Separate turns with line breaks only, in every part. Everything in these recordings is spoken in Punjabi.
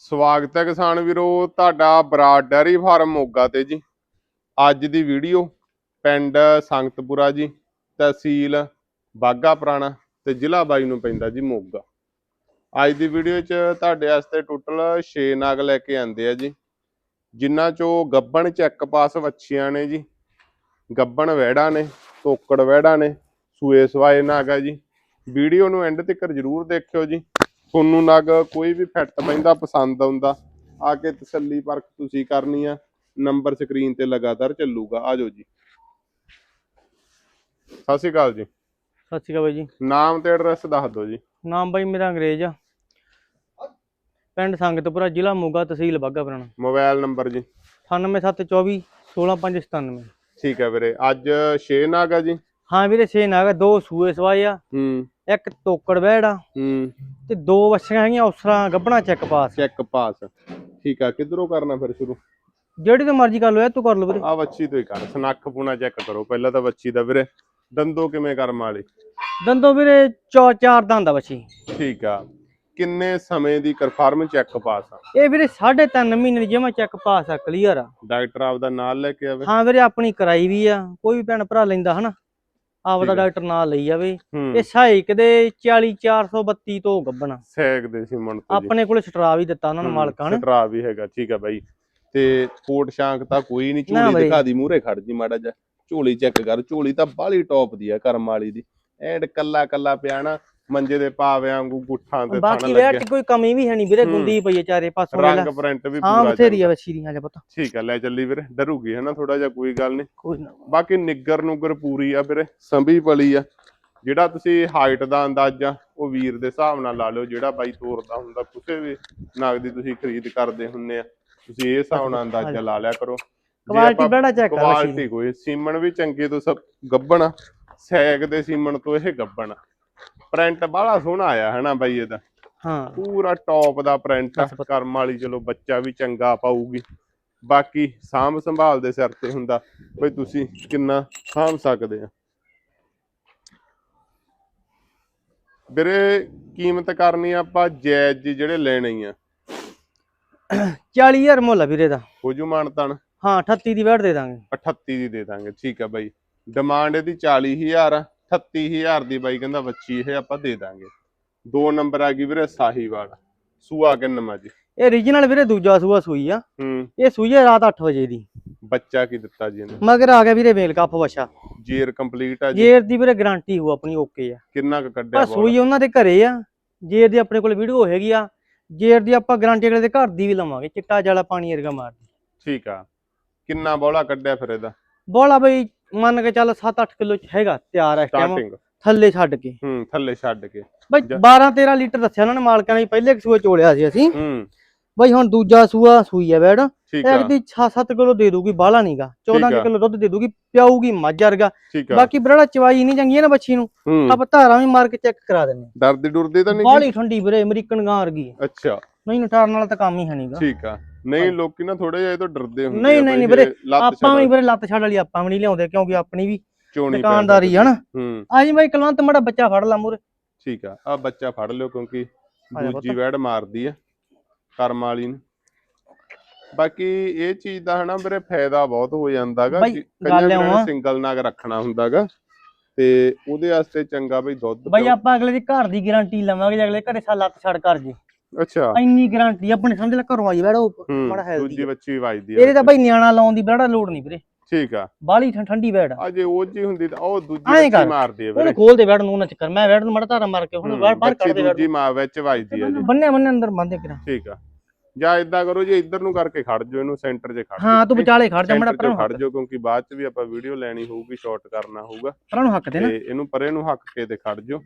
ਸਵਾਗਤ ਹੈ ਕਿਸਾਨ ਵੀਰੋ, ਤੁਹਾਡਾ ਬਰਾਡ ਡੈਰੀ ਫਾਰਮ ਮੋਗਾ ਤੇ ਜੀ। ਅੱਜ ਦੀ ਵੀਡੀਓ ਪਿੰਡ ਸੰਗਤਪੁਰਾ ਜੀ, ਤਹਿਸੀਲ ਬਾਗਾ ਪੁਰਾਣਾ ਤੇ ਜ਼ਿਲ੍ਹਾ ਬਾਈ ਨੂੰ ਪੈਂਦਾ ਜੀ ਮੋਗਾ। ਅੱਜ ਦੀ ਵੀਡੀਓ 'ਚ ਤੁਹਾਡੇ ਵਾਸਤੇ ਟੋਟਲ 6 ਨਾਗ ਲੈ ਕੇ ਆਂਦੇ ਆ ਜੀ। ਜਿਨ੍ਹਾਂ 'ਚੋਂ ਗੱਬਣ ਚੈੱਕ ਪਾਸ ਵੱਛੀਆਂ ਨੇ ਜੀ। ਗੱਬਣ ਵਹਿੜਾ ਨੇ, ਤੋਕੜ ਵਹਿੜਾ ਨੇ, ਸੂਏ ਸਵਾਏ ਨਾਗ ਆ ਜੀ। ਵੀਡੀਓ ਨੂੰ ਐਂਡ ਤੱਕ ਜਰੂਰ ਦੇਖਿਓ ਜੀ। ਤੁਹਾਨੂੰ ਨਗ ਕੋਈ ਵੀ ਫਿੱਟ ਪੈਂਦਾ ਪਸੰਦ ਆਉਂਦਾ ਆ ਕੇ ਤਸੱਲੀ ਪਰਖ ਤੁਸੀਂ ਕਰਨੀ ਆ ਨੰਬਰ ਸਕਰੀਨ ਤੇ ਲਗਾਤਾਰ ਚੱਲੂਗਾ। ਆ ਜਾਓ ਜੀ। ਸਤਿ ਸ਼੍ਰੀ ਅਕਾਲ ਜੀ।
ਸਤਿ ਸ਼੍ਰੀ ਅਕਾਲ ਬਾਈ ਜੀ।
ਨਾਮ ਤੇ ਐਡਰੈਸ ਦੱਸ ਦਿਓ ਜੀ।
ਨਾਮ ਬਾਈ ਮੇਰਾ ਅੰਗਰੇਜ਼ ਆ। ਪਿੰਡ ਸੰਗਤਪੁਰਾ ਜ਼ਿਲ੍ਹਾ ਮੋਗਾ ਤਹਿਸੀਲ ਬਾਘਾ ਪੁਰਾਣਾ।
ਮੋਬਾਈਲ ਨੰਬਰ ਜੀ।
98724 16597
ਠੀਕ ਹੈ ਵੀਰੇ। ਅੱਜ 6 ਨਾਗ ਆ ਜੀ।
ਹਾਂ ਵੀਰੇ ਛੇ ਨਾਗ ਆ, ਦੋ ਸੂਏ ਸਵਾਏ ਆ।
ਹੂੰ।
ਇੱਕ ਵਹਿੜ ਆ
ਹੂੰ।
ਤੇ ਦੋ ਵੱਛੀਆਂ ਹੈਗੀਆਂ ਉਸਰਾ ਗੱਬਣਾ ਚੈੱਕ ਪਾਸ
ਚੈੱਕ ਪਾਸ ਠੀਕ ਆ ਕਿੱਧਰੋਂ ਕਰਨਾ ਫਿਰ ਸ਼ੁਰੂ?
ਜਿਹੜੀ ਤੇ ਮਰਜ਼ੀ ਕਰ ਲਓ ਇਹ ਤੂੰ ਕਰ ਲਓ ਵੀਰੇ।
ਆ ਵੱਛੀ ਤੋਂ ਹੀ ਕਰ ਸਨੱਖ ਪੂਣਾ ਚੈੱਕ ਕਰੋ। ਪਹਿਲਾਂ ਤਾਂ ਵੱਛੀ ਦਾ ਵੀਰੇ ਦੰਦੋ ਕਿਵੇਂ ਕਰਮ ਵਾਲੀ?
ਦੰਦੋਂ ਵੀਰੇ ਚੌ ਚਾਰ ਦੰਦ ਆ ਵੱਛੀ।
ਠੀਕ ਆ ਕਿੰਨੇ ਸਮੇਂ ਦੀ ਕਨਫਰਮ ਚੈੱਕ ਪਾਸ ਆ?
ਇਹ ਵੀਰੇ 3.5 ਮਹੀਨੇ ਦੀ ਜਮਾ ਚੈੱਕ ਪਾਸ ਆ ਕਲੀਅਰ ਆ।
ਡਾਕਟਰ ਆਪਦਾ ਨਾਲ ਲੈ ਕੇ ਆਵੇ।
ਹਾਂ ਵੀਰੇ ਆਪਣੀ ਕਰਾਈ ਵੀ ਆ ਕੋਈ ਵੀ ਭੈਣ ਭਰਾ ਲੈਂਦਾ ਹਨਾ। ਆਪਦਾ। ਡਾਕਟਰ ਨਾਲ ਲਈ ਜਾਵੇ। ਇਹ ਸਹਾਇਕ ਦੇ 40432 ਤੋਂ ਗੱਬਣਾ
ਸੈਕ ਦੇ ਸੀਮਨ ਤੋਂ ਜੀ।
ਆਪਣੇ ਕੋਲ ਸਟਰਾ ਵੀ ਦਿੱਤਾ ਉਹਨਾਂ ਨੂੰ ਮਾਲਕਾਂ ਨੇ।
ਸਟਰਾ ਵੀ ਹੈਗਾ ਠੀਕ ਆ ਬਾਈ। ਤੇ ਕੋਟ ਸ਼ਾਂਕ ਤਾਂ ਕੋਈ ਨਹੀਂ ਝੋਲੀ। ਦਿਖਾ ਦੀ ਮੂਹਰੇ ਖੜ ਜੀ ਮਾੜਾ ਜਿਹਾ। ਝੋਲੀ ਚੈੱਕ ਕਰ ਝੋਲੀ ਤਾਂ ਬਾਹਲੀ ਟੌਪ ਦੀ ਆ ਕਰਮ ਵਾਲੀ ਦੀ। ਐਂਡ ਕੱਲਾ ਕੱਲਾ ਪਿਆ ਨਾ ਮੰਜੇ ਦੇ ਪਾਵਿਆਂ ਵਾਂਗੂ ਗੁੱਠਾਂ ਤੇ ਥਣ
ਬਾਕੀ ਵੇਟ ਕੋਈ ਕਮੀ ਵੀ ਹੈ ਨਹੀਂ ਵੀਰੇ
ਹੂੰ।
ਗੁੰਡੀ ਪਈ ਹੈ ਚਾਰੇ ਪਾਸੋਂ
ਰੰਗ। ਪ੍ਰਿੰਟ ਵੀ
ਹਾਂ
ਪੂਰਾ
ਬਥੇਰੀ ਆ
ਚੱਲਦਾ।
ਵੱਛੀ ਦੀਆਂ ਜੇ ਪਤਾ
ਠੀਕ ਆ ਲੈ ਚੱਲੀ ਵੀਰੇ ਡਰੂਗੀ ਹੈ ਨਾ ਥੋੜਾ ਜਿਹਾ ਕੋਈ ਗੱਲ ਨਹੀਂ
ਕੋਈ ਨਾ
ਬਾਕੀ ਨਿੱਗਰ ਨੁੱਗਰ ਪੂਰੀ ਆ ਵੀਰੇ ਸੰਭੀ ਪਲੀ ਆ ਜਿਹੜਾ ਤੁਸੀਂ ਹਾਈਟ ਦਾ ਅੰਦਾਜ਼ਾ ਉਹ ਵੀਰ ਦੇ ਹਿਸਾਬ ਨਾਲ ਲਾ ਲਿਓ ਜਿਹੜਾ ਬਾਈ ਤੋਰਦਾ ਹੁੰਦਾ ਕਿਸੇ ਵੀ ਨਗ ਦੀ ਤੁਸੀਂ ਖਰੀਦ ਕਰਦੇ ਹੁੰਨੇ ਆ ਤੁਸੀਂ ਇਹ ਹਿਸਾਬ ਨਾਲ ਅੰਦਾਜ਼ਾ ਲਾ ਲਿਆ ਕਰੋ
ਕੁਆਲਿਟੀ ਬੜਾ ਚੈੱਕ ਕਰ
ਕੁਆਲਿਟੀ ਕੋਈ ਸੀਮਨ ਵੀ ਚੰਗੇ ਤੋਂ ਸਭ ਗੱਬਣ ਆ। ਸੈਗ ਦੇ ਸੀਮਨ ਤੋਂ ਇਹ ਗੱਬਣ ਪ੍ਰਿੰਟ ਬਾਹਲਾ ਸੋਹਣਾ ਆਇਆ ਹੈ ਨਾ ਬਾਈ ਇਹਦਾ?
ਹਾਂ।
ਪੂਰਾ ਟੌਪ ਦਾ ਪ੍ਰਿੰਟ। ਕਰਮ ਵਾਲੀ ਚਲੋ ਬੱਚਾ ਵੀ ਚੰਗਾ ਪਾਊਗੀ। ਬਾਕੀ ਸਾਂਭ ਸੰਭਾਲ ਦੇ ਸਿਰ ਤੇ ਹੁੰਦਾ। ਬਈ ਤੁਸੀਂ ਕਿੰਨਾ ਸਾਂਭ ਸਕਦੇ ਆ। ਵੀਰੇ ਕੀਮਤ ਕਰਨੀ ਆਪਾਂ ਜਾਇਜ਼ ਜੀ ਜਿਹੜੇ ਲੈਣੇ ਆ।
40000 ਮੁੱਲ ਆ ਵੀਰੇ ਦਾ।
ਹੋ ਜੂ ਮਾਨਤਨ
ਹਾਂ 38 ਦੀ ਵੇਟ ਦੇ ਦਾਂਗੇ।
38 ਦੀ ਦੇ ਦਾਂਗੇ। ਠੀਕ ਆ ਬਾਈ। ਡਿਮਾਂਡ ਇਹਦੀ 40000 ਆ। 38000 ਦੀ ਬਾਈ ਕਹਿੰਦਾ ਬੱਚੀ ਇਹ ਆਪਾਂ ਦੇ ਦਾਂਗੇ। ਦੋ ਨੰਬਰ ਆ ਗਈ ਵੀਰੇ ਸਾਹੀਵਾਲ। ਸੂਆ ਕਿੰਨਮਾ ਜੀ
ਇਹ ਰੀਜਨਲ ਵੀਰੇ ਦੂਜਾ ਸੂਆ ਸੂਈ ਆ।
ਹੂੰ।
ਇਹ ਸੂਈ ਰਾਤ 8 ਵਜੇ ਦੀ।
ਬੱਚਾ ਕੀ ਦਿੱਤਾ ਜੀ ਇਹਨੇ?
ਮਗਰ ਆ ਗਿਆ ਵੀਰੇ ਮੇਲ ਕੱਪ ਵਛਾ।
ਜੇਰ ਕੰਪਲੀਟ ਆ ਜੀ।
ਜੇਰ ਦੀ ਵੀਰੇ ਗਾਰੰਟੀ ਹੋ ਆਪਣੀ ਓਕੇ ਆ।
ਕਿੰਨਾ ਕੁ ਕੱਢਿਆ
ਪਰ ਸੂਈ ਉਹਨਾਂ ਦੇ ਘਰੇ ਆ। ਜੇਰ ਦੀ ਆਪਣੇ ਕੋਲ ਵੀਡੀਓ ਹੈਗੀ ਆ। ਜੇਰ ਦੀ ਆਪਾਂ ਗਾਰੰਟੀ ਅਗਲੇ ਦੇ ਘਰ ਦੀ ਵੀ ਲਵਾਂਗੇ। ਚਿੱਟਾ ਜਾਲਾ ਪਾਣੀ ਵਰਗਾ ਮਾਰਦੀ
ਠੀਕ ਆ। ਕਿੰਨਾ ਬੋਲਾ ਕੱਢਿਆ ਫਿਰ ਇਹਦਾ?
ਬੋਲਾ ਬਈ ਮੰਨ ਕੇ ਚੱਲ 7-8 ਕਿਲੋ ਚ ਹੈਗਾ ਤਿਆਰ ਟਾਈਮ
ਸਟਾਰਟਿੰਗ
ਥੱਲੇ ਛੱਡ ਕੇ।
ਹੂੰ ਥੱਲੇ ਛੱਡ ਕੇ।
ਬਈ
ਜਾ-
12-13 ਲੀਟਰ ਦੱਸਿਆ ਉਹਨਾਂ ਨੇ ਮਾਲਕਾਂ ਨੇ ਪਹਿਲੇ ਇੱਕ ਸੂਏ ਚੋਲਿਆ ਸੀ ਅਸੀਂ।
ਹੂੰ।
ਬਈ ਹੁਣ ਦੂਜਾ ਸੂਆ ਸੂਈ ਆ ਬੈੜ
ਠੀਕ ਆ।
ਇੱਕ ਦੀ 6-7 ਕਿਲੋ ਦੇ ਦੂਗੀ ਬਾਹਲਾ ਨਹੀਂਗਾ 14
ਠੀਕ ਆ।
ਕਿਲੋ ਦੁੱਧ ਦੇ ਦੂਗੀ ਪਿਆਊਗੀ ਮੱਝ ਵਰਗਾ। ਬਾਕੀ ਬੜਾ ਚਵਾਈ ਨਹੀਂ ਚੰਗੀ ਹੈ ਨਾ ਬੱਚੀ ਨੂੰ।
ਹੂੰ।
ਆਪਾਂ ਧਾਰਾਂ ਵੀ ਮਾਰ ਕੇ ਚੈੱਕ ਕਰਾ ਦਿੰਨੇ
ਡਰਦੀ ਡੁਰਦੀ ਤਾਂ ਨਹੀਂ
ਬਾਹਲੀ ਠੰਡੀ ਵੀਰੇ ਅਮਰੀਕਨ ਗਾਂ ਵਰਗੀ। ਹੈ।
ਅੱਛਾ।
ਨਹੀਂ ਨਟਾਰਨ ਵਾਲਾ ਤਾਂ ਕੰਮ ਹੀ ਹੈ ਨਹੀਂਗਾ
ਠੀਕ ਆ। ਨਹੀਂ ਲੋਕੀ ਨਾ ਥੋੜੇ ਜਿਹਾ ਇਹ ਤੋਂ ਡਰਦੇ ਹੁੰਦੇ
ਨਹੀਂ,
ਆ
ਨਹੀਂ,
ਬਈ
ਵੀਰੇ,
ਜੇ
ਆਪਾਂ ਵੀ ਵੀਰੇ ਲੱਤ ਛੱਡ ਵਾਲੀ ਆਪਾਂ ਵੀ ਨਹੀਂ ਲਿਆਉਂਦੇ ਕਿਉਂਕਿ ਆਪਣੀ ਵੀ ਦੁਕਾਨਦਾਰੀ
ਜਾਂਦੀ।
ਹੈ ਨਾ
ਹੂੰ
ਆਜੀ ਬਾਈ ਕਲਵੰਤ ਮੜਾ ਬੱਚਾ ਫੜ ਲਾ ਮੂਰੇ
ਠੀਕ ਆ ਆ ਬੱਚਾ ਫੜ ਲਿਓ ਕਿਉਂਕਿ
ਆ ਜਾ
ਦੂਜੀ। ਵੈੜ ਮਾਰਦੀ ਆ ਕਰਮ ਵਾਲੀ ਨੂੰ ਬਾਕੀ ਇਹ ਚੀਜ਼ ਦਾ ਹਨਾ ਵੀਰੇ ਫਾਇਦਾ ਬਹੁਤ ਹੋ ਜਾਂਦਾਗਾ
ਬਾਈ, ਗੱਲ ਇਉਂ ਆ।
ਸਿੰਗਲ ਨਾਗ ਰੱਖਣਾ ਹੁੰਦਾਗਾ ਤੇ ਉਹਦੇ ਵਾਸਤੇ ਚੰਗਾ ਬਈ ਦੁੱਧ
ਬਾਈ। ਆਪਾਂ ਅਗਲੇ ਦੀ ਘਰ ਦੀ ਗਾਰੰਟੀ ਲਵਾਂਗੇ ਜੇ ਅਗਲੇ ਘਰੇ ਸਾ ਲੱਤ ਛੱਡ ਕਰ ਜੇ
ਅੱਛਾ।
ਇੰਨੀ ਗਾਰੰਟੀ ਆਪਣੇ ਸਮਝ ਲੈ ਘਰੋਂ ਆਈ ਬੈੜਾ ਮਾੜਾ ਹੈਲਦੀ
ਦੂਜੀ ਬੱਚੀ ਵੀ ਵੱਜਦੀ ਆ
ਇਹਦੇ ਤਾਂ ਬਾਈ ਨਿਆਣਾ ਲਾਉਣ ਦੀ ਬੜਾ ਲੋੜ ਨਹੀਂ ਵੀਰੇ।
ਠੀਕ ਆ।
ਬਾਹਲੀ ਠੰ- ਠੰਡੀ ਬੈੜ
ਆ। ਜੇ ਉਹ ਜੀ ਹੁੰਦੀ ਤਾਂ ਉਹ ਦੂਜੀ ਬੱਚੀ। ਮਾਰਦੀ ਆ ਵੀਰੇ।
ਖੋਲ ਦੇ ਬੈੜ ਨੂੰ ਨਾ ਚੱਕਰ। ਮੈਂ ਬੈੜ ਨੂੰ ਮੜਾ ਧਾਰਾ ਮਾਰ ਕੇ ਹੁਣ ਬਾਹਰ ਬਾਹਰ ਕੱਢ ਦੇ ਬੈੜ
ਦੂਜੀ ਮਾਂ ਵਿੱਚ ਵੱਜਦੀ ਆ ਜੀ।
ਬੰਨੇ ਬੰਨੇ ਅੰਦਰ ਬੰਦੇ ਕਰਾਂ।
ਠੀਕ ਆ। ਜਾਂ ਇਦਾਂ ਕਰੋ ਜੀ ਇੱਧਰ ਨੂੰ ਕਰਕੇ ਖੜ ਜਾਓ ਇਹਨੂੰ ਸੈਂਟਰ 'ਚ ਖੜ
ਹਾਂ ਤੂੰ ਵਿਚਾਲੇ ਖੜ ਜਾ ਮੜਾ ਪਰਾਂ
ਖੜ ਜਾਓ ਕਿਉਂਕਿ ਬਾਅਦ 'ਚ ਵੀ ਆਪਾਂ ਵੀਡੀਓ ਲੈਣੀ ਹੋਊਗੀ ਸ਼ਾਰਟ ਕਰਨਾ ਹੋਊਗਾ।
ਪਰਾਂ ਨੂੰ ਹੱਕ ਦੇ ਨਾ।
ਤੇ ਇਹਨੂੰ ਪਰੇ ਨੂੰ ਹੱਕ ਕੇ ਤੇ ਖੜ ਜਾਓ।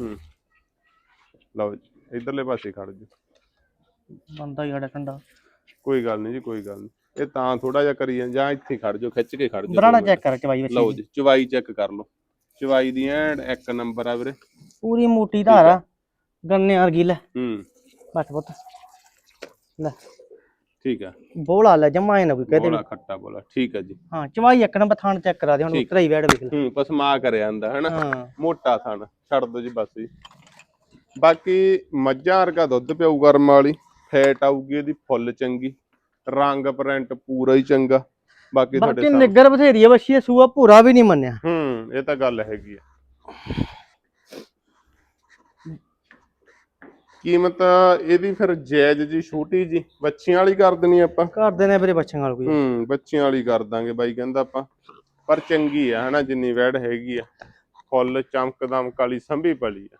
ਹੂੰ। ਲਓ ਜੀ। ਇਧਰਲੇ ਪਾਸੇ ਖੜ ਜਾਓ
ਬੰਦਾ ਹੀ ਸਾਡਾ ਠੰਡਾ।
ਕੋਈ ਗੱਲ ਨਹੀਂ ਜੀ ਕੋਈ ਗੱਲ ਨਹੀਂ। ਇਹ ਤਾਂ ਥੋੜਾ ਜਿਹਾ ਕਰੀ ਜਾਂ- ਜਾਂ ਇੱਥੇ ਖੜ ਜਾਓ ਖਿੱਚ ਕੇ ਖੜ ਜਾਓ।
ਬਰਾੜਾ ਚੈੱਕ ਚਵਾਈ ਵਿੱਚ
ਲਓ ਜੀ ਚਵਾਈ ਚੈੱਕ ਕਰ ਲਓ। ਚਵਾਈ ਦੀ ਐਨ ਇੱਕ ਨੰਬਰ ਆ ਵੀਰੇ।
ਪੂਰੀ ਮੋਟੀ ਧਾਰਾ ਗੰਨੇ ਵਰਗੀ ਲੈ।
ਹੂੰ।
ਬਸ ਪੁੱਤ। ਲੈ।
ਠੀਕ ਆ।
ਬੋਲਾ ਲੈ ਜਮਾ ਨਾ ਕੋਈ ਕਹਦੇ
ਬੋਲਾ ਖੱਟਾ ਬੋਲਾ ਠੀਕ ਆ ਜੀ।
ਹਾਂ ਚਵਾਈ ਇੱਕ ਨੰਬਰ ਥਾਣ ਚੈੱਕ ਕਰਾ ਦੇ ਹੁਣ
ਠੀਕ।
ਉਤਰਾ ਹੀ ਬੈੜ ਵੇਖ ਲੈ।
ਹੂੰ ਪਸਮਾ ਕਰਿਆ ਜਾਂਦਾ ਹਨਾ।
ਹਾਂ।
ਮੋਟਾ ਥਣ ਛੱਡ ਦੋ ਜੀ ਬਸ ਜੀ। ਬਾਕੀ ਮੱਝਾਂ ਵਰਗਾ ਦੁੱਧ ਪਿਆਊ ਗਰਮ ਵਾਲੀ ਫੈਟ ਆਊਗੀ ਇਹਦੀ ਫੁੱਲ ਚੰਗੀ ਰੰਗ ਪ੍ਰਿੰਟ ਪੂਰਾ ਹੀ ਚੰਗਾ ਬਾਕੀ ਤੁਹਾਡੇ
ਬਾਕੀ
ਸਾਹਮਣੇ।
ਨਿੱਗਰ ਬਥੇਰੀ ਆ ਬੱਚੀ ਇਹ ਸੂਆ ਭੂਰਾ ਵੀ ਨਹੀਂ ਮੰਨਿਆ।
ਹੂੰ ਇਹ ਤਾਂ ਗੱਲ ਹੈਗੀ ਆ। ਕੀਮਤ ਇਹਦੀ ਫਿਰ ਜਾਇਜ਼ ਜੀ ਛੋਟੀ ਜੀ ਬੱਚੀਆਂ ਵਾਲੀ ਕਰ ਦੇਣੀ ਆਪਾਂ।
ਕਰਦੇ ਨੇ ਵੀਰੇ ਬੱਚਿਆਂ ਨਾਲ ਕੋਈ।
ਹੂੰ ਬੱਚਿਆਂ ਵਾਲੀ ਕਰ ਦਾਂਗੇ ਬਾਈ ਕਹਿੰਦਾ ਆਪਾਂ। ਪਰ ਚੰਗੀ ਆ ਹਨਾ ਜਿੰਨੀ ਵੈੜ ਹੈਗੀ ਆ। ਫੁੱਲ ਚਮਕ ਦਮਕ ਵਾਲੀ ਸੰਭੀ ਪਲੀ ਆ।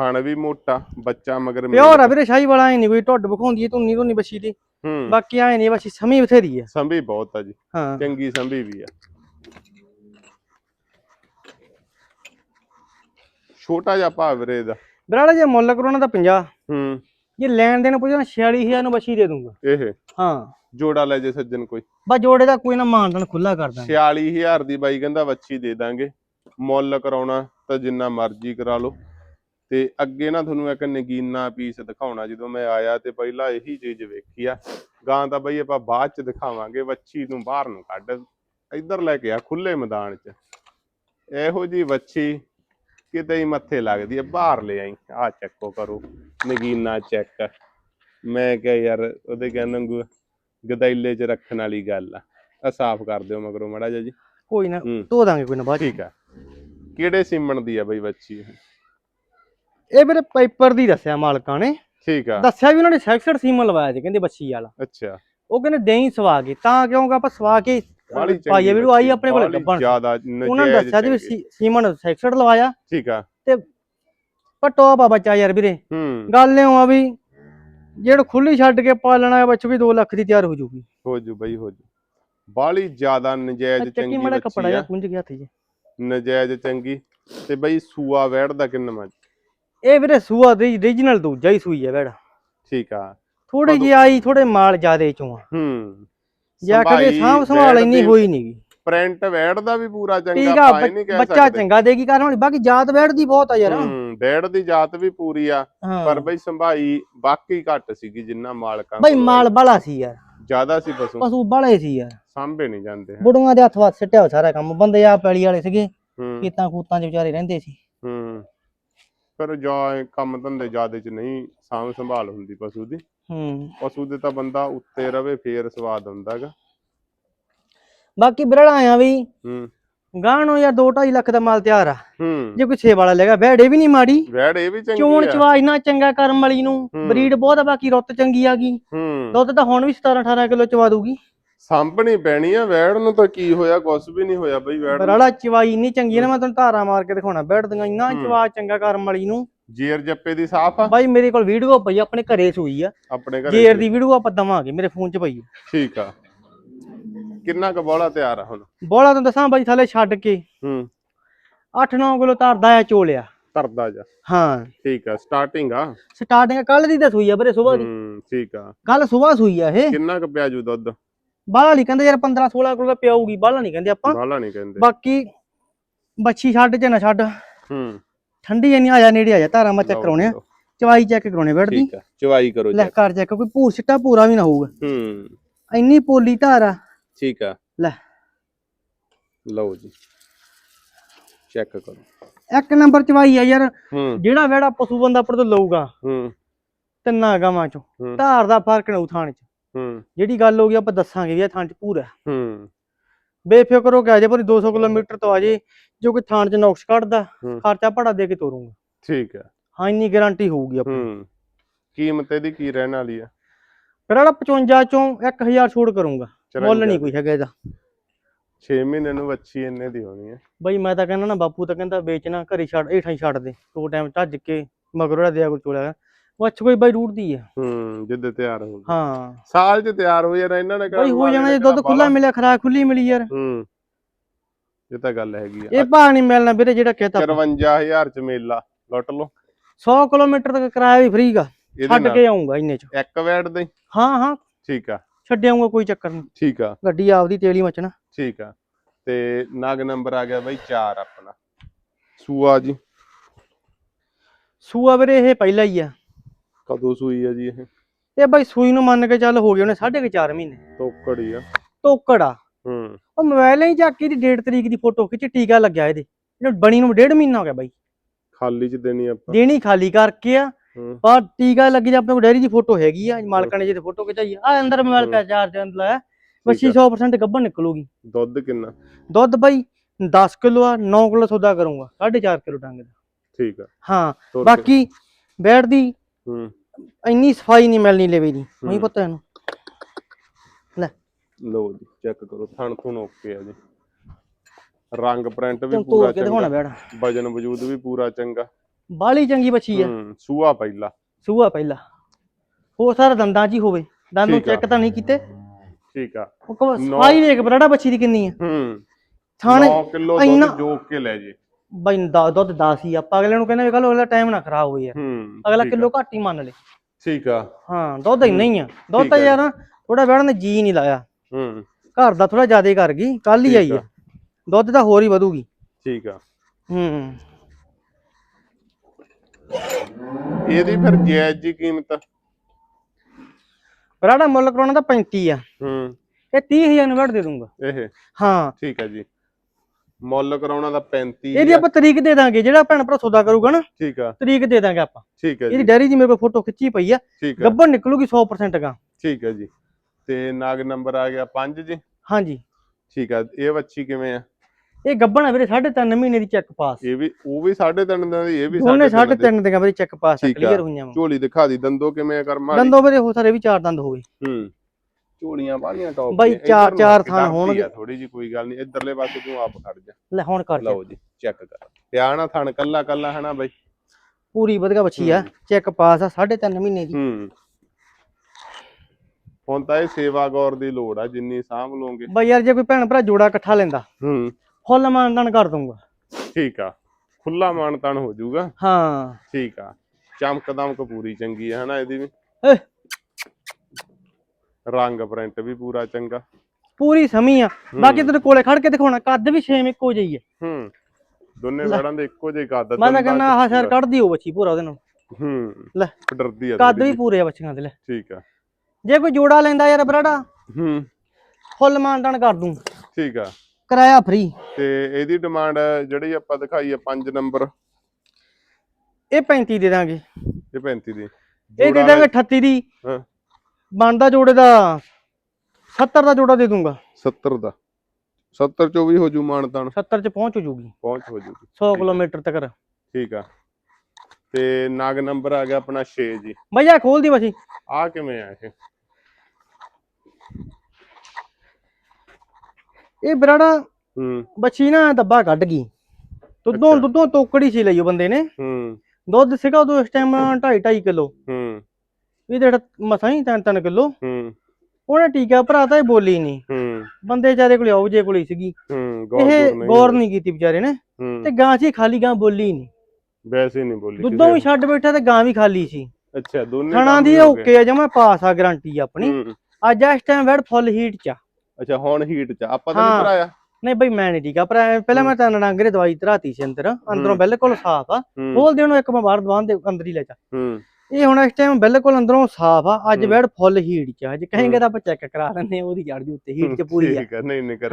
ਥਣ ਵੀ ਮੋਟਾ ਬੱਚਾ ਮਗਰ
ਪਿਓਰ ਆ ਵੀਰੇ ਸ਼ਾਹੀ ਵਾਲਾ ਐ ਨਹੀਂ ਕੋਈ ਢੁੱਡ ਵਿਖਾਉਂਦੀ ਐ ਧੁੰਨੀ ਧੁੰਨੀ ਬੱਚੀ ਦੀ।
ਹੂੰ।
ਬਾਕੀ ਐ ਨਹੀਂ ਬੱਚੀ ਸਮੀ ਬਥੇਰੀ ਆ।
ਸੰਭੀ ਬਹੁਤ ਆ ਜੀ।
ਹਾਂ।
ਚੰਗੀ ਸੰਭੀ ਵੀ ਆ। ਛੋਟਾ ਜਿਹਾ ਭਾਅ ਵੀਰੇ ਦਾ
ਬਰਾੜਾ ਜੇ ਮੁੱਲ ਕਰਾਉਣਾ ਤਾਂ 50
ਹੂੰ।
ਜੇ ਲੈਣ ਦੇਣ ਪੁੱਛਣਾ 46000 ਨੂੰ ਬੱਚੀ ਦੇ ਦੂੰਗਾ।
ਇਹ।
ਹਾਂ।
ਜੋੜਾ ਲੈ ਜੇ ਸੱਜਣ ਕੋਈ।
ਬਸ ਜੋੜੇ ਦਾ ਕੋਈ ਨਾ ਮਾਨਦਨ ਖੁੱਲਾ ਕਰ ਦਾਂਗੇ।
46000 ਦੀ ਬਾਈ ਕਹਿੰਦਾ ਵੱਛੀ ਦੇ ਦਾਂਗੇ। ਮੁੱਲ ਕਰਾਉਣਾ ਤਾਂ ਜਿੰਨਾ ਮਰਜ਼ੀ ਕਰਾ ਲਓ। ਤੇ ਅੱਗੇ ਨਾ ਤੁਹਾਨੂੰ ਇੱਕ ਨਗੀਨਾ ਪੀਸ ਦਿਖਾਉਣਾ ਜਦੋਂ ਮੈਂ ਆਇਆ ਤੇ ਪਹਿਲਾਂ ਇਹੀ ਚੀਜ਼ ਵੇਖੀ ਆ। ਗਾਂ ਤਾਂ ਬਈ ਆਪਾਂ ਬਾਅਦ ਚ ਦਿਖਾਵਾਂਗੇ ਵੱਛੀ ਨੂੰ ਬਾਹਰ ਨੂੰ ਕੱਢ ਇੱਧਰ ਲੈ ਕੇ ਆ ਖੁੱਲੇ ਮੈਦਾਨ 'ਚ। ਇਹੋ ਜੀ ਵੱਛੀ ਕਿਤੇ ਹੀ ਮੱਥੇ ਲੱਗਦੀ ਆ ਬਾਹਰ ਲੈ ਆਈ ਆ ਚੱਕੋ ਕਰੋ ਨਗੀਨਾ ਚੈੱਕ ਮੈਂ ਕਿਹਾ ਯਾਰ ਉਹਦੇ ਕਹਿੰਨੂ ਗਦੈਲੇ 'ਚ ਰੱਖਣ ਵਾਲੀ ਗੱਲ ਆ। ਆ ਸਾਫ਼ ਕਰ ਦਿਓ ਮਗਰੋਂ ਮੜਾ ਜੀ।
ਕੋਈ ਨਾ ਧੋ ਦਾਂਗੇ ਕੋਈ ਨਾ ਬਾਅਦ।
ਠੀਕ ਆ। ਕਿਹੜੇ ਸੀਮਣ ਦੀ ਆ ਬਈ ਬੱਚੀ ਇਹ?
ਵੀਰੇ ਪਾਈਪਰ ਦੀ ਦੱਸਿਆ ਮਾਲਕਾਂ ਨੇ।
ਠੀਕ ਆ।
ਦੱਸਿਆ ਵੀ ਉਹਨਾਂ ਨੇ ਸੈਕਸਡ ਸੀਮਨ ਲਵਾਇਆ ਸੀ ਕਹਿੰਦੇ ਬੱਚੀ ਵਾਲਾ।
ਅੱਛਾ।
ਉਹ ਕਹਿੰਦੇ ਦਹੀਂ ਸਵਾ ਕੇ ਤਾਂ ਕਿਉਂਕਿ ਆਪਾਂ ਸਵਾ ਕੇ
ਬਾਹਲੀ
ਪਾਈ ਆ ਵੀਡੀਓ ਆਈ ਆਪਣੇ ਕੋਲ ਲੱਭਣ
ਜ਼ਿਆਦਾ
ਉਹਨਾਂ ਨੇ ਦੱਸਿਆ ਜੀ ਵੀ ਸੀਮਨ ਸੈਕਸਡ ਲਵਾਇਆ।
ਠੀਕ ਆ।
ਪਰ ਟੋਪ ਆ ਬੱਚਾ ਯਾਰ ਵੀਰੇ।
ਹੂੰ।
ਗੱਲ ਇਹ ਆ ਵੀ ਜਿਹੜਾ ਖੁੱਲੀ ਛੱਡ ਕੇ ਪਾਲਣਾ ਹੈ ਬੱਚੂ ਵੀ 2 ਲੱਖ ਦੀ ਤਿਆਰ ਹੋ ਜੂਗੀ।
ਹੋ ਜੂ ਬਈ ਹੋ ਜੂ। ਬਾਹਲੀ ਜ਼ਿਆਦਾ ਨਜਾਇਜ਼ ਚੰਗੀ
ਕੱਪੜਾ
ਬੱਚੀ ਆ।
ਪੁੰਝ ਗਿਆ ਥੀ
ਨਜਾਇਜ਼ ਚੰਗੀ। ਤੇ ਬਈ ਸੂਆ ਵੈੜ ਦਾ ਕਿੰਨਾ ਮਾ
ਇਹ ਵੀਰੇ ਸੂਆ ਦੀ ਰੀਜਨਲ ਦੂਜਾ ਹੀ ਸੂਈ ਹੈ ਬੇੜਾ
ਠੀਕ ਆ।
ਥੋੜੀ? ਜਿਹੀ ਆਈ ਥੋੜੇ ਮਾਲ ਜ਼ਿਆਦੇ ਚੋਂ ਆ।
ਹੂੰ।
ਜਾਂ ਕਦੇ ਸਾਂਭ ਸੰਭਾਲ ਇੰਨੀ ਹੋਈ ਨਹੀਂਗੀ
ਪ੍ਰਿੰਟ ਵੈੜ ਦਾ ਵੀ ਪੂਰਾ ਚੰਗਾ ਪਾਏ ਨਹੀਂ ਕਹਿ
ਬੱਚਾ ਚੰਗਾ ਦੇਗੀ ਕਰਨ ਵਾਲੀ ਬਾਕੀ ਜਾਤ ਬੈਠਦੀ ਬਹੁਤ ਆ ਯਾਰ।
ਹੂੰ ਵੈੜ ਦੀ ਜਾਤ ਵੀ ਪੂਰੀ ਆ ਪਰ ਬਈ ਸੰਭਾਈ ਬਾਕੀ ਘੱਟ ਸੀਗੀ ਜਿੰਨਾ ਮਾਲਕਾਂ
ਬਈ ਮਾਲ ਬਾਲਾ ਸੀ ਯਾਰ।
ਜ਼ਿਆਦਾ ਸੀ ਪਸ਼ੂ।
ਪਸ਼ੂ ਬਾਲੇ ਸੀ ਯਾਰ।
ਸਾਂਭੇ ਨਹੀਂ ਜਾਂਦੇ।
ਬੁੜੀਆਂ ਦੇ ਹੱਥ ਵੱਸ ਸਿੱਟਿਆ ਸਾਰਾ ਕੰਮ। ਬੰਦੇ ਆ ਪੈਲੀ ਵਾਲੇ ਸੀਗੇ ਕੀਤਾਂ ਕੂਤਾਂ 'ਚ ਵਿਚਾਰੇ ਰਹਿੰਦੇ ਸੀ।
ਹੂੰ। ਪਰ ਜਾ ਇਹ ਕੰਮ ਧੰਦੇ ਜ਼ਿਆਦੇ ਚ ਨਹੀਂ ਸਾਂਭ ਸੰਭਾਲ ਹੁੰਦੀ ਪਸ਼ੂ ਦੀ।
ਹੂੰ।
ਪਸ਼ੂ ਦੇ ਤਾਂ ਬੰਦਾ ਉੱਤੇ ਰਵੇ ਫੇਰ ਸਵਾਦ ਹੁੰਦਾਗਾ
ਬਾਕੀ ਬਿਰੜਾ ਆਇਆ ਵੀ
ਹੂੰ।
ਗਾਂ ਨੂੰ ਯਾਰ 2.5 ਲੱਖ ਦਾ ਮਾਲ ਤਿਆਰ ਆ।
ਹੂੰ।
ਜੇ ਕੋਈ ਛੇ ਵਾਲਾ ਲੈਗਾ ਬੈੜੇ ਵੀ ਨਹੀਂ ਮਾੜੀ।
ਵੈੜ ਇਹ ਵੀ ਚੰਗੀ
ਚੋਣ ਚਵਾ ਇੰਨਾ ਚੰਗਾ ਕਰਮ ਵਾਲੀ ਨੂੰ। ਬਰੀਡ ਬਹੁਤ ਆ ਬਾਕੀ ਰੁੱਤ ਚੰਗੀ ਆ ਗਈ।
ਹੂੰ।
ਦੁੱਧ ਤਾਂ ਹੁਣ ਵੀ 17 18 ਕਿਲੋ ਚਵਾ ਦੂਗੀ
ਸਾਂਭਣੀ ਪੈਣੀ ਆ ਵੈੜ ਨੂੰ ਤਾਂ ਕੀ ਹੋਇਆ ਕੁਛ ਵੀ ਨਹੀਂ ਹੋਇਆ ਬਈ ਵੈੜ ਨੂੰ।
ਬਰਾੜਾ ਚਵਾਈ ਇੰਨੀ ਚੰਗੀ ਆ ਨਾ ਮੈਂ ਤੁਹਾਨੂੰ ਧਾਰਾ ਮਾਰ ਕੇ ਦਿਖਾਉਣਾ ਬੈੜ ਦੀਆਂ ਇੰਨਾ। ਚਵਾ ਚੰਗਾ ਕਰਮ ਵਾਲੀ ਨੂੰ।
ਜੇਰ ਜੱਪੇ ਦੀ ਸਾਫ਼ ਆ?
ਬਾਈ ਮੇਰੇ ਕੋਲ ਵੀਡੀਓ ਪਈ ਆ, ਆਪਣੇ ਘਰੇ ਸੂਈ ਆ।
ਆਪਣੇ ਘਰੇ
ਜੇਰ ਦੀ ਵੀਡੀਓ ਆਪਾਂ ਦਵਾਂਗੇ ਮੇਰੇ ਫੋਨ 'ਚ ਪਈ ਆ।
ਠੀਕ ਆ। ਕਿੰਨਾ ਕੁ ਬੋਲਾ ਤਿਆਰ ਆ ਹੁਣ?
ਬੋਲਾ ਤੁਹਾਨੂੰ ਦੱਸਾਂ ਬਾਈ ਥੱਲੇ ਛੱਡ ਕੇ।
ਹੂੰ।
8-9 ਕਿਲੋ ਧਰਦਾ ਆ ਚੋਲਿਆ।
ਤਰਦਾ ਜਾ।
ਹਾਂ।
ਠੀਕ ਆ ਸਟਾਰਟਿੰਗ ਆ।
ਸਟਾਰਟਿੰਗ ਕੱਲ ਦੀ ਤਾਂ ਸੂਈ ਆ ਵੀਰੇ ਸਵੇਰ ਦੀ।
ਹੂੰ ਠੀਕ ਆ।
ਕੱਲ ਸਵੇਰ ਸੂਈ ਆ ਇਹ।
ਕਿੰਨਾ ਕੁ ਪਿਆਜੂ ਦੁੱਧ?
ਬਾਹਲਾ ਨਹੀਂ ਕਹਿੰਦੇ ਯਾਰ 15-16 ਕਿਲੋ ਦਾ ਪਿਆਊਗੀ ਬਾਹਲਾ ਨਹੀਂ ਕਹਿੰਦੇ ਆਪਾਂ।
ਬਾਲਾ ਨਹੀਂ ਕਹਿੰਦੇ।
ਬਾਕੀ ਬੱਚੀ ਛੱਡ ਚ ਨਾ ਛੱਡ।
ਹੂੰ।
ਠੰਡੀ ਇੰਨੀ ਆ ਜਾ ਨੇੜੇ ਆ ਜਾ ਧਾਰਾ ਮੈਂ ਚੈੱਕ ਕਰਾਉਣੇ ਆ। ਚਵਾਈ ਚੈੱਕ ਕਰਾਉਣੇ ਬੈਠ ਦੀ।
ਠੀਕ ਆ ਚਵਾਈ ਕਰੋ
ਲੈ ਕਰ ਚੈੱਕ ਕੋਈ ਭੂਰ ਸਿੱਟਾ ਪੂਰਾ ਵੀ ਨਾ ਹੋਊਗਾ।
ਹੂੰ।
ਇੰਨੀ ਪੋਲੀ ਧਾਰਾ
ਠੀਕ ਆ।
ਲੈ।
ਲਓ ਜੀ। ਚੈੱਕ ਕਰੋ।
ਇੱਕ ਨੰਬਰ ਚਵਾਈ ਆ ਯਾਰ ਜਿਹੜਾ ਵੇੜਾ ਪਸ਼ੂ ਬੰਦਾ ਆਪਣੇ ਤੋਂ ਲਊਗਾ
ਹੂੰ।
ਤਿੰਨਾਂ ਗਾਵਾਂ ਚੋਂ। ਧਾਰ ਦਾ ਫ਼ਰਕ ਨਾ ਥਾਣ ਚ।
ਹੂੰ।
ਜਿਹੜੀ ਗੱਲ ਹੋ ਗਈ ਆਪਾਂ ਦੱਸਾਂਗੇ ਵੀ ਇਹ ਥਾਣ ਚ ਪੂਰਾ
ਹੂੰ।
ਬੇਫਿਕਰ ਹੋ ਕੇ ਆ ਜੇ ਪਰ 200 ਕਿਲੋਮੀਟਰ ਤੋਂ ਆ ਜੇ ਜੋ ਕੋਈ ਥਾਣ ਚ ਨੌਕਸ ਕੱਢਦਾ
ਹੂੰ।
ਖਰਚਾ ਭੜਾ ਦੇ ਕੇ ਤੋਰੂੰਗਾ।
ਠੀਕ ਆ
ਹਾਂ ਇੰਨੀ ਗਾਰੰਟੀ ਹੋਊਗੀ ਆਪਣੀ।
ਹੂੰ। ਕੀਮਤ ਇਹਦੀ ਕੀ ਰਹਿਣ ਵਾਲੀ ਆ
ਫਿਰ ਜਿਹੜਾ 55 ਚੋਂ 1000 ਛੋੜ ਕਰੂੰਗਾ। ਮੁੱਲ ਨਹੀਂ ਕੋਈ ਹੈਗਾ ਇਹਦਾ।
6 ਮਹੀਨੇ ਨੂੰ ਵੱਛੀ ਇੰਨੇ ਦੀ ਹੋਣੀ ਆ
ਬਈ ਮੈਂ ਤਾਂ ਕਹਿੰਦਾ ਨਾ ਬਾਪੂ ਤਾਂ ਕਹਿੰਦਾ ਵੇਚਣਾ ਘਰੇ ਛੱਡ ਹੀ ਛੱਡ ਦੇ। ਦੋ ਟਾਈਮ ਝੱਜ ਕੇ ਮਗਰ ਉਹਦਾ ਦਿਆ ਕੋਈ ਚੋਲਿਆ ਵੱਛ ਕੋਈ ਬਾਈ ਰੂਟ ਦੀ ਆ।
ਹੂੰ ਜਿੱਦੇ ਤਿਆਰ ਹੋ ਗਈ।
ਹਾਂ।
ਸਾਲ 'ਚ ਤਿਆਰ ਹੋ ਜਾਣਾ ਇਹਨਾਂ ਨੇ
ਬਈ ਹੋ ਜਾਣਾ ਜੇ ਦੁੱਧ ਖੁੱਲਾ ਮਿਲਿਆ ਖਰਾਕ ਖੁੱਲੀ ਮਿਲੀ ਯਾਰ।
ਹੂੰ ਇਹ ਤਾਂ ਗੱਲ ਹੈਗੀ ਆ।
ਇਹ ਭਾਅ ਨਹੀਂ ਮਿਲਣਾ ਵੀਰੇ ਜਿਹੜਾ ਕਹਤਾ
54000 ਚ ਮੇਲਾ ਲੁੱਟ ਲਓ।
100 ਕਿਲੋਮੀਟਰ ਤੱਕ ਕਿਰਾਇਆ ਵੀ ਫ੍ਰੀ ਛੱਡ ਕੇ ਆਉਂਗਾ ਇੰਨੇ ਚ।
ਇੱਕ ਵੈਟ ਦੇ।
ਹਾਂ ਹਾਂ।
ਠੀਕ ਆ।
ਛੱਡ ਆਉਂਗਾ ਕੋਈ ਚੱਕਰ ਨਹੀਂ।
ਠੀਕ ਆ।
ਗੱਡੀ ਆਪਦੀ ਤੇਲੀ ਮਚਣਾ
ਠੀਕ ਆ। ਤੇ ਨਗ ਨੰਬਰ ਆ ਗਿਆ ਬਾਈ 4 ਆਪਣਾ। ਸੂਆ ਜੀ।
ਸੂਆ ਵੀਰੇ ਇਹ ਪਹਿਲਾ ਹੀ ਆ।
ਕਦੋਂ ਸੂਈ ਆ ਜੀ ਇਹ?
ਇਹ ਬਾਈ ਸੂਈ ਨੂੰ ਮੰਨ ਕੇ ਚੱਲ ਹੋ ਗਏ ਉਹਨੇ ਸਾਢੇ ਕੁ ਚਾਰ ਮਹੀਨੇ।
ਤੋਕੜ ਹੀ ਆ।
ਤੋਕੜ। ਆ
ਹੂੰ।
ਉਹ ਮੋਬਾਈਲ ਹੀ ਚੱਕ ਕੇ ਦੀ ਡੇਟ ਤਰੀਕ ਦੀ ਫੋਟੋ ਖਿੱਚ ਟੀਕਾ ਲੱਗਿਆ ਇਹਦੇ। ਇਹਨੂੰ ਬਣੀ ਨੂੰ ਡੇਢ ਮਹੀਨਾ ਹੋ ਗਿਆ ਬਾਈ।
ਖਾਲੀ ਚ ਦੇਣੀ ਆਪਾਂ।
ਦੇਣੀ ਖਾਲੀ ਕਰਕੇ ਆ। ਪਰ ਟੀਕਾ ਲੱਗੀ ਜਾ ਆਪਣੇ ਕੋਲ ਡੈਰੀ ਦੀ ਫੋਟੋ ਹੈਗੀ ਆ ਮਾਲਕਾਂ ਨੇ ਜਿਹਦੇ ਫੋਟੋ ਖਿਚਾਈ ਆ। ਅੰਦਰ ਮੋਬਾਈਲ ਪਿਆ ਚਾਰ ਚੰਦ ਲਾਇਆ ਬੱਚੀ 100% ਗੱਭਣ ਨਿਕਲੂਗੀ।
ਦੁੱਧ ਕਿੰਨਾ?
ਦੁੱਧ ਬਾਈ 10 ਕਿਲੋ ਆ 9 ਕਿਲੋ ਸੌਦਾ ਕਰੂੰਗਾ। 4.5 ਕਿਲੋ ਡੰਗ ਦਾ।
ਠੀਕ ਆ।
ਹਾਂ ਬਾਕੀ ਬੈਡ ਦੀ।
ਹੂੰ।
ਇੰਨੀ ਸਫ਼ਾਈ ਨਹੀਂ ਮਿਲਣੀ ਲੈਵੇ ਦੀ ਨਹੀਂ
ਹੂੰ।
ਪਤਾ ਇਹਨੂੰ। ਲੈ।
ਲਓ ਜੀ ਚੈੱਕ ਕਰੋ ਥਣ ਥੁਣ ਓਕੇ ਆ ਜੀ। ਰੰਗ ਪ੍ਰਿੰਟ ਵੀ
ਤੂੰ
ਪੂਰਾ
ਤੋੜ ਕੇ ਦਿਖਾਉਣਾ
ਚੰਗਾ। ਵਜਨ ਵਜੂਦ ਵੀ ਪੂਰਾ ਚੰਗਾ।
ਬਾਲੀ ਚੰਗੀ ਬੱਚੀ ਆ।
ਹੂੰ ਸੂਆ ਪਹਿਲਾ।
ਸੂਆ ਪਹਿਲਾ। ਉਹ ਸਾਰਾ ਦੰਦਾਂ 'ਚ ਹੀ ਹੋਵੇ। ਦੰਦ ਨੂੰ
ਠੀਕ ਆ।
ਚੈੱਕ ਤਾਂ ਨਹੀਂ ਕੀਤੇ।
ਠੀਕ ਆ।
ਉਹ ਕਹੋ
ਨੌ-
ਸਫ਼ਾਈ ਵੇਖ ਬਰਾੜਾ ਬੱਚੀ ਦੀ ਕਿੰਨੀ ਆ।
ਹੂੰ।
ਥਾਣੇ
9 ਕਿਲੋ
ਇੰਨਾ-
ਦੁੱਧ ਜੋਕ ਕੇ ਲੈ ਜੇ।
ਬਾਈ ਦਾ- ਦੁੱਧ 10 ਹੀ ਆਪਾਂ ਅਗਲੇ ਨੂੰ ਕਹਿੰਦੇ ਕੱਲ ਅਗਲਾ ਟਾਈਮ ਨਾ ਖਰਾਬ ਹੋਈ ਯਾਰ
ਹੂੰ
ਅਗਲਾ
ਠੀਕ ਆ,
ਕਿਲੋ ਘੱਟ ਹੀ ਮੰਨ ਲੇ।
ਠੀਕ ਆ।
ਹਾਂ ਦੁੱਧ ਇੰਨਾ ਹੀ ਆ। ਦੁੱਧ
ਠੀਕ
ਤਾਂ
ਆ।
ਯਾਰ ਥੋੜਾ ਬੈਠਣ ਨੇ ਜੀ ਨਹੀਂ ਲਾਇਆ।
ਹੂੰ।
ਘਰ ਦਾ ਥੋੜਾ ਜ਼ਿਆਦਾ ਕਰ ਗਈ ਕੱਲ ਹੀ
ਠੀਕ
ਆਈ
ਆ।
ਆ। ਦੁੱਧ ਤਾਂ ਹੋਰ ਹੀ ਵਧੂਗੀ।
ਠੀਕ ਆ।
ਹੂੰ।
ਇਹਦੀ ਫਿਰ ਜਾਇਜ਼ ਜੀ ਕੀਮਤ?
ਬਰਾੜਾ ਮੁੱਲ ਕਰਾਉਣਾ ਤਾਂ 35 ਆ।
ਹੂੰ।
ਇਹ 30000 ਨੂੰ ਵੜ ਦੇ ਦੂੰਗਾ।
ਇਹ?
ਹਾਂ।
ਠੀਕ ਆ ਜੀ। ਮੁੱਲ ਕਰਾਉਣਾ ਦਾ 35
ਇਹਦੀ ਆਪਾਂ ਤਰੀਕ ਦੇ ਦਾਂਗੇ ਜਿਹੜਾ ਭੈਣ ਭਰਾ ਸੌਦਾ ਕਰੂਗਾ ਨਾ।
ਠੀਕ ਆ।
ਤਰੀਕ ਦੇ ਦਾਂਗੇ ਆਪਾਂ।
ਠੀਕ ਆ
ਇਹਦੀ
ਜੀ।
ਡੈਰੀ ਦੀ ਮੇਰੇ ਕੋਲ ਫੋਟੋ ਖਿੱਚੀ ਪਈ ਆ।
ਠੀਕ ਆ।
ਗੱਬਰ ਨਿਕਲੂਗੀ 100% ਗਾ
ਠੀਕ ਆ ਜੀ। ਤੇ ਨਾਗ ਨੰਬਰ ਆ ਗਿਆ 5 ਜੀ।
ਹਾਂਜੀ।
ਠੀਕ ਆ। ਇਹ ਵੱਛੀ ਕਿਵੇਂ ਆ?
ਇਹ ਗੱਬਣ ਆ ਵੀਰੇ 3.5 ਮਹੀਨੇ ਦੀ ਚੈੱਕ ਪਾਸ
ਇਹ ਵੀ ਉਹ ਵੀ 3.5 ਦਿਨਾਂ ਦੀ ਇਹ ਵੀ
ਦੋਨੇ
3.5 ਦੀ।
3.5 ਦੀਆਂ ਵੀਰੇ ਚੈੱਕ ਪਾਸ। ਕਲੀਅਰ ਹੋਈਆਂ
ਝੋਲੀ ਦਿਖਾ ਦੀ ਦੰਦੋ ਕਿਵੇਂ ਆ ਕਰਮਾ
ਦੰਦੋਂ ਵੀਰੇ ਹੋ ਸਾਰੇ ਵੀ ਚਾਰ ਦੰਦ ਹੋਵੇ
ਹੂੰ। ਝੋਲੀਆਂ ਬਾਲੀਆਂ ਟੌਪ
ਬਾਈ ਚਾਰ- ਚਾਰ ਥਾਂ ਹੋਣਗੇ।
ਥੋੜੀ ਜੀ ਕੋਈ ਗੱਲ ਨਹੀਂ ਇਧਰਲੇ ਪਾਸੇ ਤੂੰ ਆਪ ਖੜ ਜਾ।
ਲੈ ਹੁਣ ਕਰ
ਲਓ ਜੀ ਚੈੱਕ ਕਰ। ਪਿਆ ਨਾ ਥਣ ਕੱਲਾ ਕੱਲਾ ਹੈ ਨਾ ਬਾਈ?
ਪੂਰੀ ਵਧੀਆ ਬੱਚੀ ਆ ਚੈੱਕ ਪਾਸ ਆ 3.5 ਮਹੀਨੇ ਦੀ।
ਹੂੰ। ਹੁਣ ਤਾਂ ਇਹ ਸੇਵਾ ਗੌਰ ਦੀ ਲੋੜ ਆ ਜਿੰਨੀ ਸਾਂਭ ਲੋਗੇ
ਬਾਈ ਯਾਰ ਜੇ ਕੋਈ ਭੈਣ ਭਰਾ ਜੋੜਾ ਇਕੱਠਾ ਲੈਂਦਾ
ਹੂੰ।
ਫੁੱਲ ਕਰ ਦੂੰਗਾ
ਠੀਕ ਆ। ਖੁੱਲਾ ਮਾਨ ਤਾਨ ਹੋ ਜਾਊਗਾ।
ਹਾਂ।
ਠੀਕ ਆ। ਚਮਕ ਦਮਕ ਪੂਰੀ ਚੰਗੀ ਆ ਹਨਾ ਇਹਦੀ ਵੀ?
ਏ
ਰੰਗ ਪ੍ਰਿੰਟ ਵੀ ਪੂਰਾ ਚੰਗਾ।
ਪੂਰੀ ਸਮੀ ਆ। ਬਾਕੀ ਤੇਰੇ ਕੋਲੇ ਖੜ ਕੇ ਦਿਖਾਉਣਾ ਕੱਦ ਵੀ ਸੇਮ ਇੱਕੋ ਜਿਹੀ ਹੈ
ਹੂੰ ਦੋਨੇ ਵੜਾਂ ਦੇ ਇੱਕੋ ਜਿਹੇ ਕੱਦ
ਮੈਂ ਤਾਂ ਕਹਿੰਦਾ ਆਹ
ਪੂਰਾ।
ਕੱਢਦੀ ਹੋ ਬੱਚੀ ਪੂਰਾ ਉਹਦੇ ਨਾਲ।
ਹੂੰ
ਲੈ
ਡਰਦੀ ਆ
ਕੱਦ ਵੀ ਪੂਰੇ ਆ ਬੱਚੀਆਂ ਦੇ ਲੈ।
ਠੀਕ ਆ।
ਜੇ ਕੋਈ ਜੋੜਾ ਲੈਂਦਾ ਯਾਰ ਬਰਾੜਾ
ਹੂੰ।
ਫੁੱਲ ਮਾਨਦਾਨ ਕਰ ਦੂੰ।
ਠੀਕ ਆ।
ਕਿਰਾਇਆ ਫ੍ਰੀ
ਤੇ ਇਹਦੀ ਡਿਮਾਂਡ ਜਿਹੜੀ ਆਪਾਂ ਦਿਖਾਈ ਆ 5 ਨੰਬਰ।
ਇਹ 35 ਦੇ ਦਾਂਗੇ।
ਇਹ 35 ਦੀ।
ਇਹ ਦੇ ਦਾਂਗੇ 38 ਦੀ।
ਹਾਂ।
ਬਣਦਾ ਜੋੜੇ ਦਾ 70 ਦਾ ਜੋੜਾ ਦੇ ਦੂੰਗਾ।
70 ਦਾ। 70 ਚੋਂ ਵੀ ਹੋ ਜੂ ਮਾਨਤਾਨ।
70 ਚ ਪਹੁੰਚ ਜੂਗੀ
ਪਹੁੰਚ ਹੋ ਜੂਗੀ
100 ਕਿਲੋਮੀਟਰ ਤੱਕ।
ਠੀਕ ਆ। ਤੇ ਨਾਗ ਨੰਬਰ ਆ ਗਿਆ ਆਪਣਾ 6 ਜੀ।
ਭਈਆ ਖੋਲ ਦੀ ਬਸੀ
ਆ ਕਿਵੇਂ ਆ ਇਹ?
ਇਹ ਬਰਾੜਾ
ਹੂੰ।
ਬੱਚੀ ਨਾ ਦੱਬਾ ਕੱਢ ਗਈ। ਦੁੱਧੋਂ। ਦੁੱਧੋਂ ਤੋਕੜੀ ਸੀ ਲਈ ਉਹ ਬੰਦੇ ਨੇ।
ਹੂੰ।
ਦੁੱਧ ਸੀਗਾ ਉਦੋਂ ਇਸ ਟਾਈਮ 2.5 2.5 ਕਿਲੋ।
ਹੂੰ।
ਇਹਦੇ ਮਸਾਂ ਹੀ 3 3 ਕਿਲੋ
ਹੂੰ।
ਉਹਨੇ ਟੀਕਾ ਭਰਾ ਤਾਂ ਇਹ ਬੋਲੀ ਨਹੀਂ।
ਹੂੰ।
ਬੰਦੇ ਵਿਚਾਰੇ ਕੋਲੇ ਆਉ ਜੇ ਕੋਲੇ ਸੀਗੀ।
ਹੂੰ ਗੌਰ
ਇਹ
ਗੌਰ
ਨਹੀਂ ਕੀਤੀ ਵਿਚਾਰੇ ਨੇ। ਤੇ ਗਾਂ ਸੀ ਖਾਲੀ ਗਾਂ ਬੋਲੀ ਨਹੀਂ।
ਵੈਸੇ ਨਹੀਂ ਬੋਲੀ
ਦੁੱਧੋਂ ਵੀ ਛੱਡ ਬੈਠਾ ਤੇ ਗਾਂ ਵੀ ਖਾਲੀ ਸੀ।
ਅੱਛਾ ਦੋਨੇ
ਥਣਾ ਦੀ। ਓਕੇ ਆ ਜਮਾ ਪਾਸ ਆ ਗਾਰੰਟੀ ਆਪਣੀ। ਅੱਜ ਇਸ ਟਾਈਮ ਵੈੜ ਫੁੱਲ ਹੀਟ ਚ।
ਅੱਛਾ ਹੁਣ ਹੀਟ ਚ ਆਪਾਂ ਤਾਂ ਨਹੀਂ। ਭਰਾਇਆ।
ਨਹੀਂ ਬਈ ਮੈਂ ਨਹੀਂ ਟੀਕਾ ਪਰ ਐਂ ਪਹਿਲਾਂ ਮੈਂ ਤਾਂ ਨੜਾਂਗਰੇ ਦਵਾਈ ਧਰਾਤੀ ਸੀ ਅੰਦਰ। ਅੰਦਰੋਂ। ਬਿਲਕੁਲ ਸਾਫ਼ ਆ। ਖੋਲ ਦੇ ਉਹਨੂੰ ਇੱਕ ਮੈਂ ਬਾਹਰ ਦਵਾਨ ਦੇ ਅੰਦਰ ਹੀ ਲੈ ਜਾ।
ਹੂੰ।
ਇਹ ਹੁਣ ਇਸ ਟਾਈਮ ਬਿਲਕੁਲ ਅੰਦਰੋਂ ਸਾਫ਼ ਆ ਅੱਜ। ਵੈੜ ਫੁੱਲ ਹੀਟ ਚ ਆ ਜੇ ਕਹੇਂਗੇ। ਤਾਂ ਆਪਾਂ ਚੈੱਕ ਕਰਾ ਲੈਂਦੇ ਉਹਦੀ ਜੜ ਜੂ ਉੱਤੇ ਹੀਟ ਚ ਪੂਰੀ ਆ।
ਠੀਕ ਆ ਨਹੀਂ ਨਹੀਂ ਤੇ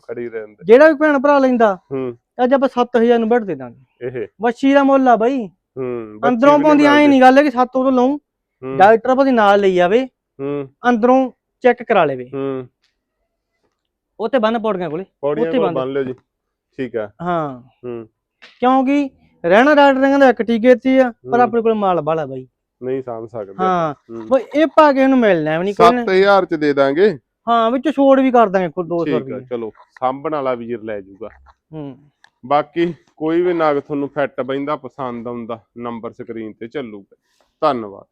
ਖੜੀ ਰਹਿੰਦੇ।
ਜਿਹੜਾ ਵੀ ਭੈਣ ਭਰਾ ਲੈਂਦਾ
ਹੂੰ।
ਅੱਜ ਆਪਾਂ 7000 ਨੂੰ ਵੈੜ ਦੇ ਦਾਂਗੇ।
ਇਹ।
ਬੱਚੀ ਦਾ ਮੁੱਲ ਆ ਬਾਈ।
ਹੂੰ
ਅੰਦਰੋਂ ਪਾਉਂਦੀ ਐ ਨਹੀਂ ਗੱਲ ਹੈ ਕਿ 7 ਉਦੋਂ ਲਊ।
ਹੂੰ,
ਡਾਕਟਰ ਭਾਵੇਂ ਨਾਲ ਲਈ ਆਵੇ
ਹੂੰ।
ਅੰਦਰੋਂ ਚੈੱਕ ਕਰਾ ਲਵੇ।
ਹੂੰ।
ਉੱਥੇ ਬੰਨ ਪੌੜੀਆਂ ਕੋਲੇ ਉੱਥੇ।
ਬੰਨ। ਲਿਓ ਜੀ। ਠੀਕ ਆ।
ਹਾਂ।
ਹੂੰ।
ਕਿਉਂਕਿ ਰਹਿਣਾ ਡਾਕਟਰ ਕਹਿੰਦਾ ਇੱਕ ਟੀਕੇ ਤੇ ਆ ਪਰ। ਆਪਣੇ ਕੋਲ ਮਾਲ ਬਾਲਾ ਬਾਈ।
ਨਹੀਂ ਸਾਂਭ ਸਕਦੇ ਹਾਂ।
ਬਈ ਇਹ ਪਾ ਕੇ ਇਹਨੂੰ ਮਿਲਣਾ ਵੀ ਨਹੀਂ ਕੋਈ ਨੇ।
7000 ਚ ਦੇ ਦਾਂਗੇ।
ਹਾਂ ਵਿੱਚ ਛੋੜ ਵੀ ਕਰ ਦਾਂਗੇ ਕੋਈ 200
ਠੀਕ ਆ
ਰੁਪਏ
ਚਲੋ ਸਾਂਭਣ ਵਾਲਾ ਵੀਰ ਲੈ ਜਾਊਗਾ।
ਹੂੰ।
ਬਾਕੀ ਕੋਈ ਵੀ ਨਾਗ ਤੁਹਾਨੂੰ ਫਿੱਟ ਬੈਂਦਾ ਪਸੰਦ ਆਉਂਦਾ ਨੰਬਰ ਸਕਰੀਨ ਤੇ ਚੱਲੂਗਾ ਧੰਨਵਾਦ।